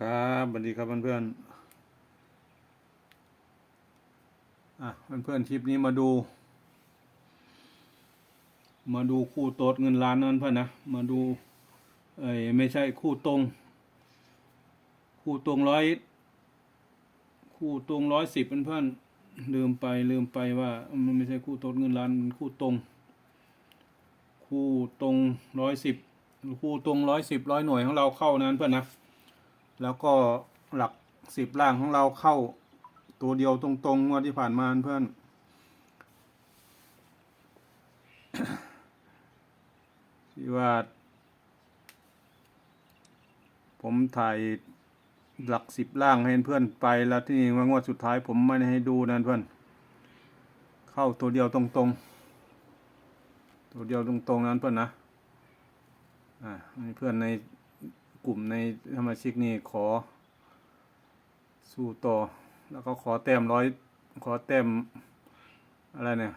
ครับสวัสดีครับเพื่อนๆอะเพื่อนคลิปนี้มาดู มาดูคู่โต๊ดเงินล้านนั่นเพื่อนนะ มาดู เอ้ยไม่ใช่คู่ตรง คู่ตรงร้อยคู่ตรงร้อยสิบเพื่อนๆลืมไปลืมไปว่ามันไม่ใช่คู่โต๊ดเงินล้านมันคู่ตรง คู่ตรงร้อยสิบคู่ตรงร้อยสิบร้อยหน่วยของเราเข้านั้นเพื่อนนะ แล้วก็หลักสิบล่างของเราเข้าตัวเดียวตรงๆงวดที่ผ่านมาเพื่อน ที่ว่า ผมถ่ายหลักสิบล่างให้เพื่อนไปแล้วที่นี่ว่างวดสุดท้ายผมไม่ได้ให้ดูนั่นเพื่อน เข้าตัวเดียวตรงๆ ตัวเดียวตรงๆนั้นเพื่อนนะ อ่าให้เพื่อนใน กลุ่มในสมาชิกนี่ขอ สู้ต่อ แล้วก็ขอแต้มร้อยขอแต้มอะไรเนี่ย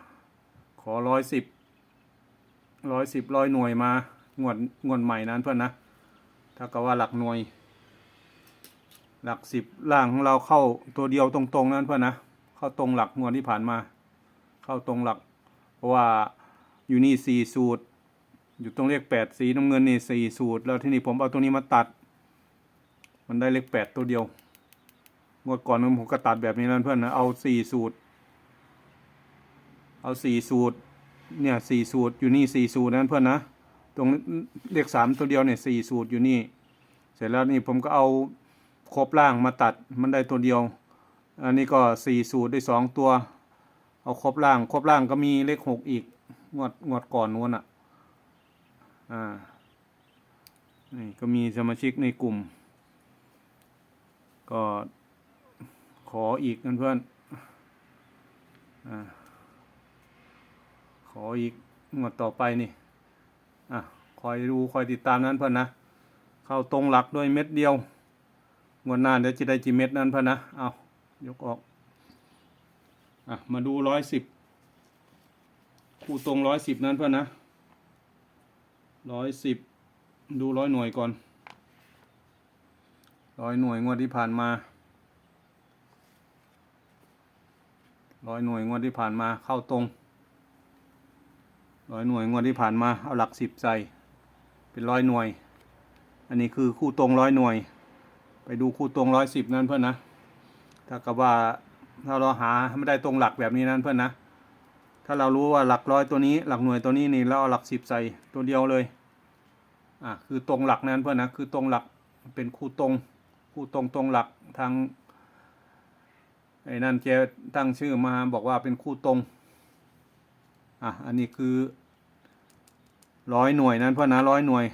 ขอร้อยสิบร้อยสิบร้อยหน่วยมางวดงวดใหม่นั้นเพื่อนนะถ้ากับว่าหลักหน่วย หลักสิบล่างของเราเข้าตัวเดียวตรงๆนั้นเพื่อนนะเข้าตรงหลักงวดที่ผ่านมา เข้าตรงหลัก เพราะว่าอยู่นี่สี่สูตร อยู่ตรงเลขแปดสีน้ำเงินนี่สี่สูตร แล้วที่นี่ผมเอาตัวนี้มาตัด มันได้เลขแปดตัวเดียวงวดก่อนผมก็ตัดแบบนี้นั่นเพื่อนนะเอาสี่สูตร เอาสี่สูตร เนี่ยสี่สูตรอยู่นี่สี่สูตรนั้นเพื่อนนะ ตรงเลขสามตัวเดียวเนี่ยสี่สูตรอยู่นี่ เสร็จแล้วนี่ผมก็เอาครบล่างมาตัดมันได้ตัวเดียว อันนี้ก็สี่สูตรได้สองตัว เอาครบล่างครบล่างก็มีเลขหกอีกงวดงวดก่อนนู้นอะ อ่า นี่ก็มีสมาชิกในกลุ่ม ก็ขออีกเพื่อนอ่า ขออีกงวดต่อไปนี่ อะ คอยดูคอยติดตามนั้นเพื่อนนะ เข้าตรงหลักด้วยเม็ดเดียวงวดหน้าเดี๋ยวจะได้จีเม็ดนั้นเพื่อนนะ เอายกออก อะ มาดูร้อยสิบคู่ตรงร้อยสิบนั้นเพื่อนนะ ร้อยสิบดูร้อยหน่วยก่อน ร้อยหน่วยงวดที่ผ่านมา ร้อยหน่วยงวดที่ผ่านมาเข้าตรง ร้อยหน่วยงวดที่ผ่านมาเอาหลักสิบใส่ เป็นร้อยหน่วย อันนี้คือคู่ตรงร้อยหน่วย ไปดูคู่ตรงร้อยสิบนั่นเพื่อนนะ ถ้ากับว่าถ้าเราหาไม่ได้ตรงหลักแบบนี้นั่นเพื่อนนะ ถ้าเรารู้ว่าหลักร้อยตัวนี้ หลักหน่วยตัวนี้นี่แล้วเอาหลักสิบใส่ตัวเดียวเลย อะคือตรงหลักนั้นเพื่อนนะคือตรงหลักเป็นคู่ตรงคู่ตรงตรงหลักทางไอ้นั่นแกตั้งชื่อมาบอกว่าเป็นคู่ตรง อะ อันนี้คือร้อยหน่วยนั้นเพื่อนนะร้อยหน่วย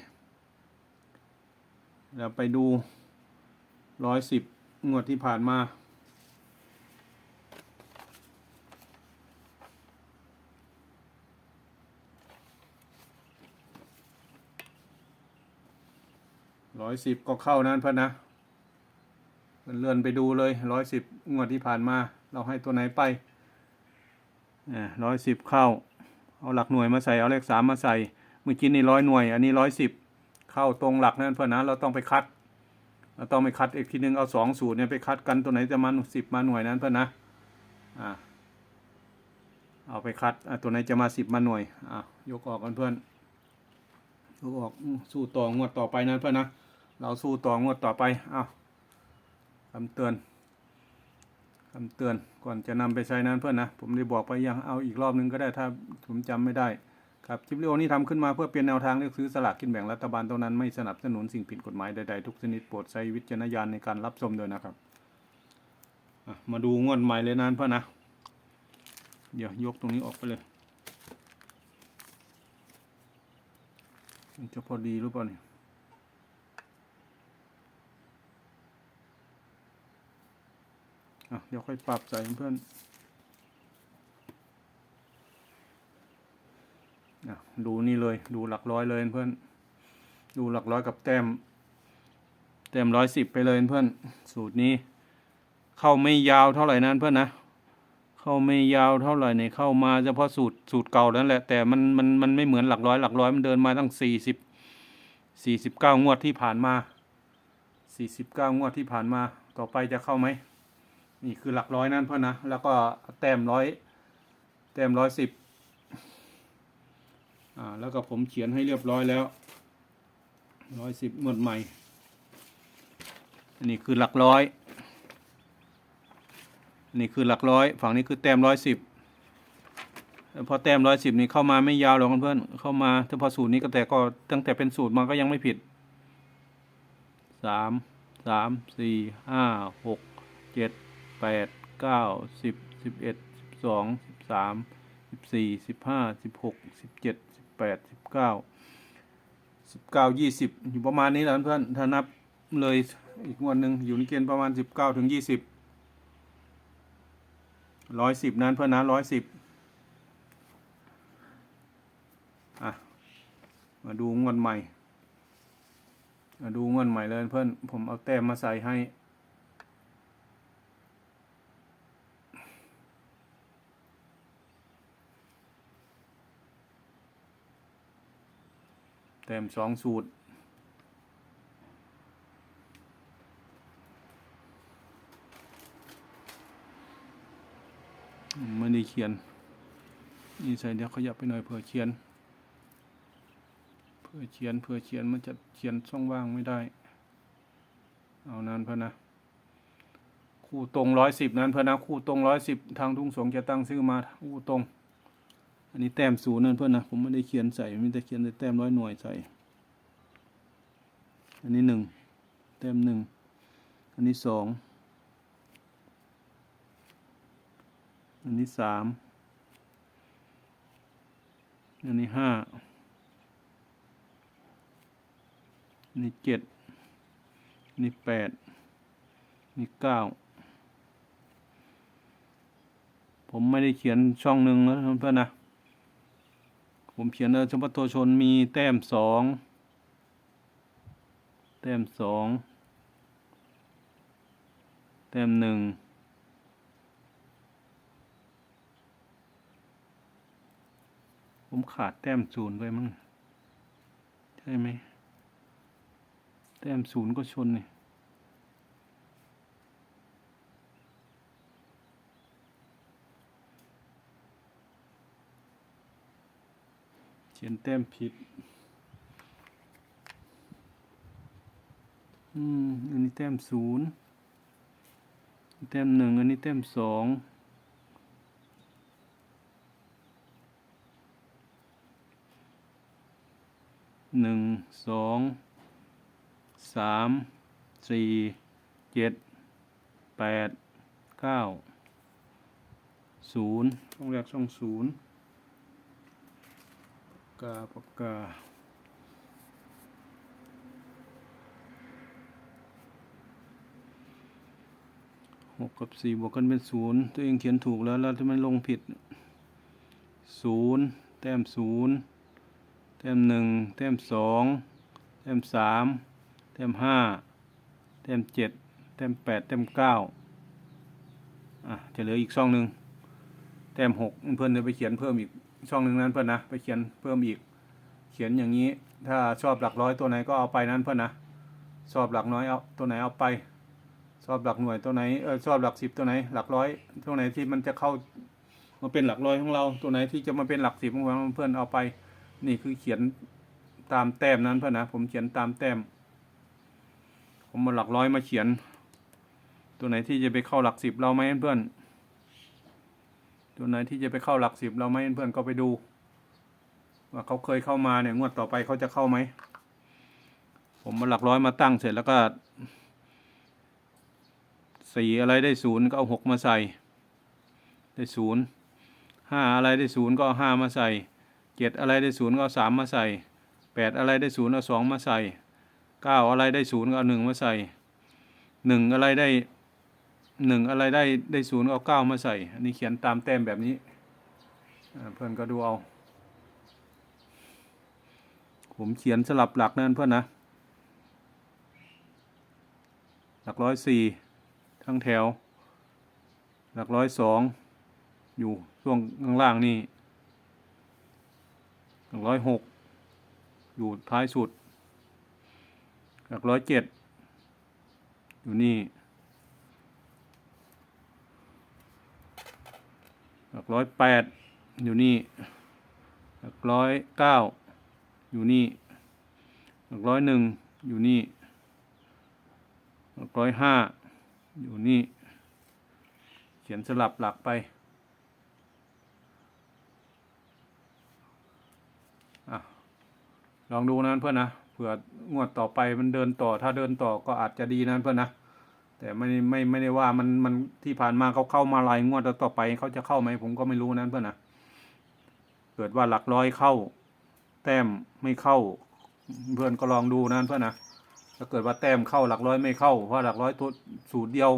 เราไปดูร้อยสิบงวดที่ผ่านมา ร้อยสิบก็เข้านั้นเพื่อนนะเลื่อนไปดูเลยร้อยสิบงวดที่ผ่านมา เราให้ตัวไหนไปร้อยสิบเข้า เอาหลักหน่วยมาใส่เอาเลขสามมาใส่เมื่อกี้นี่ร้อยหน่วย อันนี้ร้อยสิบเข้าตรงหลักนั้นเพื่อนนะเราต้องไปคัด เราต้องไปคัดอีกทีนึงเอาสองสูตรเนี่ยไปคัดกันตัวไหนจะมาสิบมาหน่วยนั้นเพื่อนนะอ่าเอาไปคัดตัวไหนจะมาสิบมาหน่วยอ่ายกออกกันเพื่อนยกออกสู้ต่องวดต่อไปนั้นเพื่อนนะ เราสู้ต่องวดต่อไปเอาคำเตือนคำเตือนก่อนจะนำไปใช้นั้นเพื่อนนะ ผมได้บอกไปยังเอาอีกรอบนึงก็ได้ถ้าผมจำไม่ได้ ครับคลิปวิดีโอนี้ทำขึ้นมาเพื่อเป็นแนวทางเลือกซื้อสลากกินแบ่งรัฐบาลเท่านั้นไม่สนับสนุนสิ่งผิดกฎหมายใดๆทุกชนิดโปรดใช้วิจารณญาณในการรับชมด้วยนะครับมาดูงวดใหม่เลยนั้นเพื่อนนะ เดี๋ยวยกตรงนี้ออกไปเลยจะพอดีหรือเปล่าเนี่ย อะเดี๋ยวค่อยปรับใส่เพื่อนอะดูนี่เลยดูหลักร้อยเลยเพื่อน ดูหลักร้อยกับแต้มแต้มร้อยสิบไปเลยเพื่อน สูตรนี้ เข้าไม่ยาวเท่าไหร่นั้นเพื่อนนะ เข้าไม่ยาวเท่าไหร่เนี่ยเข้ามาเฉพาะสูตรสูตรเก่านั่นแหละแต่มันมันมันไม่เหมือนหลักร้อยหลักร้อยมันเดินมาตั้งสี่สิบสี่สิบเก้างวดที่ผ่านมาสี่สิบเก้างวดที่ผ่านมาต่อไปจะเข้าไหม นี่คือหลักร้อยนั่นเพื่อนนะ แล้วก็แต้มร้อยแต้มร้อยสิบอ่าแล้วก็ผมเขียนให้เรียบร้อยแล้วร้อยสิบงวดใหม่อันนี้คือหลักร้อยอันนี้คือหลักร้อย ฝั่งนี้คือแต้มร้อยสิบพอแต้มร้อยสิบนี่เข้ามาไม่ยาวหรอกเพื่อนเข้ามาแต่พอสูตรนี้ก็แต่ก็ตั้งแต่เป็นสูตรมาก็ยังไม่ผิดสามสามสี่ห้าหกเจ็ด แปดเก้าสิบสิบเอ็ดสิบสองสิบสามสิบสี่สิบห้าสิบหกสิบเจ็ดสิบแปดสิบเก้าสิบเก้ายี่สิบอยู่ประมาณนี้แหละเพื่อนถ้านับเลยอีกงวันหนึ่งอยู่ในเกณฑ์ประมาณสิบเก้าถึงยี่สิบร้อยสิบนั้นเพื่อนนะร้อยสิบอะมาดูงวดใหม่มาดูงวดใหม่เลยเพื่อนผมเอาแต้มมาใส่ให้ แต้มสองสูตร ไม่ได้เขียน นี่ใส่เดี๋ยวขยับไปหน่อยเผื่อเขียนเพื่อเขียนเพื่อเขียนมันจะเขียนช่องว่างไม่ได้ เอานั้นเพื่อนะ คู่ตรงร้อยสิบนั้นเพื่อนนะ คู่ตรงร้อยสิบทางทุ่งสงจะตั้งซื้อมา คู่ตรง อันนี้แต้มศูนย์นั่นเพื่อนนะผมไม่ได้เขียนใส่มีแต่เขียนแต่แต้มร้อยหน่วยใส่ อันนี้หนึ่งแต้มหนึ่งอันนี้สองอันนี้สามอันนี้ห้าอันี่เจ็ดนี่แปดนี่เก้าผมไม่ได้เขียนช่องหนึ่งนะเพื่อนนะ ผมเขียนเออเฉพาะตัวชนมีแต้มสองแต้มสองแต้มหนึ่งผมขาดแต้มศูนย์ไปมั้งใช่ไหมแต้มศูนย์ก็ชนนี่เขียนแต้มผิด อืม อันนี้แต้มศูนย์แต้มหนึ่ง อันนี้แต้มสองหนึ่งสองสามสี่เจ็ดแปดเก้าศูนย์ช่องแรกช่องศูนย์ กาปากกาหกกับสี่บวกกันเป็นศูนย์ตัวเองเขียนถูกแล้ว แล้วทำไมลงผิดศูนย์แต้มศูนย์แต้มหนึ่งแต้มสองแต้มสามแต้มห้าแต้มเจ็ดแต้มแปดแต้มเก้าอะ จะเหลืออีกช่องหนึ่งแต้มหกเพื่อนจะไปเขียนเพิ่มอีก ช่องหนึ่งนั้นเพื่อนนะ ไปเขียนเพิ่มอีก เขียนอย่างนี้ ถ้าชอบหลักร้อยตัวไหนก็เอาไปนั้นเพื่อนนะ ชอบหลักน้อยเอาตัวไหนเอาไป ชอบหลักหน่วยตัวไหน เออชอบหลักสิบตัวไหน หลักร้อยตัวไหนที่มันจะเข้ามาเป็นหลักร้อยของเรา ตัวไหนที่จะมาเป็นหลักสิบของเราเพื่อนเอาไป นี่คือเขียนตามแต้มนั้นเพื่อนนะ ผมเขียนตามแต้ม ผมมาหลักร้อยมาเขียน ตัวไหนที่จะไปเข้าหลักสิบเราไหมเพื่อน ตัวไหนที่จะไปเข้าหลักสิบเราไหมเพื่อนก็ไปดู ว่าเขาเคยเข้ามาเนี่ยงวดต่อไปเขาจะเข้าไหม ผมมาหลักร้อยมาตั้งเสร็จแล้วก็สี่อะไรได้ศูนย์ก็เอาหกมาใส่ ได้ศูนย์ห้าอะไรได้ศูนย์ก็เอาห้ามาใส่เจ็ดอะไรได้ศูนย์ก็เอาสามมาใส่แปดอะไรได้ศูนย์เอาสองมาใส่เก้าอะไรได้ศูนย์ก็เอาหนึ่งมาใส่หนึ่งอะไรได้ หนึ่งอะไรได้ได้ศูนย์เอาเก้ามาใส่ อันนี้เขียนตามแต้มแบบนี้เพื่อนก็ดูเอา ผมเขียนสลับหลักนั่นเพื่อนนะ หลักร้อยสี่ทั้งแถว หลักร้อยสองอยู่ช่วงข้างล่างนี่หลักร้อยหกอยู่ท้ายสุด หลักร้อยเจ็ดอยู่นี่ หลักร้อยแปดอยู่นี่ หลักร้อยเก้าอยู่นี่ หลักร้อยหนึ่งอยู่นี่ หลักร้อยห้าอยู่นี่ เขียนสลับหลักไป อะ ลองดูนะเพื่อนนะ เผื่องวดต่อไปมันเดินต่อ ถ้าเดินต่อก็อาจจะดีนะเพื่อนนะ แต่ไม่ไม่ไม่ได้ว่ามันมันที่ผ่านมาเขาเข้ามาหลายงวดแล้วต่อไปเขาจะเข้าไหมผมก็ไม่รู้นะเพื่อนนะเกิดว่าหลักร้อยเข้า แต้มไม่เข้า เพื่อนก็ลองดูนะเพื่อนนะถ้าเกิดว่าแต้มเข้าหลักร้อยไม่เข้าเพราะหลักร้อยตัวสูตรเดียว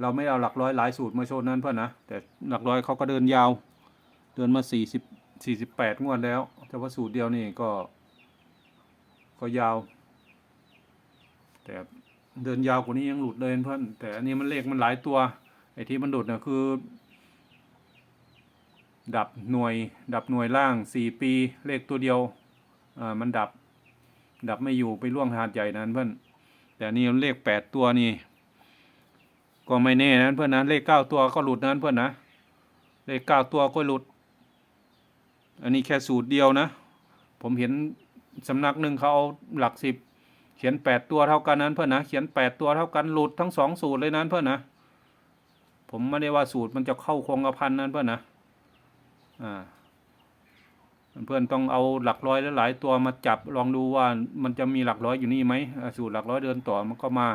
เราไม่เอาหลักร้อยหลายสูตรมาโชว์นั้นเพื่อนนะแต่หลักร้อยเขาก็เดินยาว เดินมาสี่สิบสี่สิบแปดงวดแล้วแต่ว่าสูตรเดียวนี่ก็ ก็ยาวแต่ เดินยาวกว่านี้ยังหลุดเลยเพื่อนแต่อันนี้มันเลขมันหลายตัว ไอ้ที่มันหลุดเนี่ยคือ ดับหน่วย ดับหน่วยล่างสี่ปีเลขตัวเดียวอ่ามันดับ ดับไม่อยู่ไปล่วงหาดใหญ่นั้นเพื่อนแต่อันนี่เลขแปดตัวนี่ก็ไม่แน่นะเพื่อนนะเลขเก้าตัวก็หลุดนั้นเพื่อนนะเลขเก้าตัวก็หลุด อันนี้แค่สูตรเดียวนะ ผมเห็นสำนักหนึ่งเขาเอาหลักสิบ ขียนแปดตัวเท่ากันนั้นเพื่อนนะเขียนแปดตัวเท่ากันหลุดทั้งสองสูตรเลยนั้นเพื่อนนะผมไม่ได้ว่าสูตรมันจะเข้าคงกระพันนั้นเพื่อนนะอ่าเพื่อนต้องเอาหลักร้อยลหลายตัวมาจับลองดูว่ามันจะมีหลักร้อยอยู่นี่ไหมสูตรหลักร้อยเดินต่อมันก็มา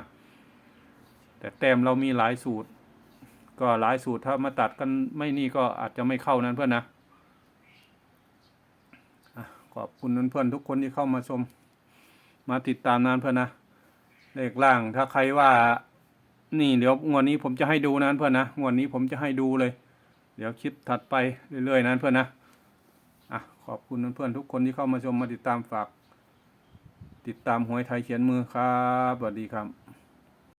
แต่แต้มเรามีหลายสูตร ก็หลายสูตรถ้ามาตัดกันไม่นี่ก็อาจจะไม่เข้านั้นเพื่อนนะอะขอบคุณเพื่อนๆทุกคนที่เข้ามาชม มาติดตามนานเพื่อนนะเลขล่างถ้าใครว่า นี่เดี๋ยวงวดนี้ผมจะให้ดูนั้นเพื่อนนะงวดนี้ผมจะให้ดูเลย เดี๋ยวคลิปถัดไปเรื่อยๆนั้นเพื่อนนะอะขอบคุณเพื่อนๆทุกคนที่เข้ามาชมมาติดตามฝาก ติดตามหวยไทยเขียนมือครับสวัสดีครับ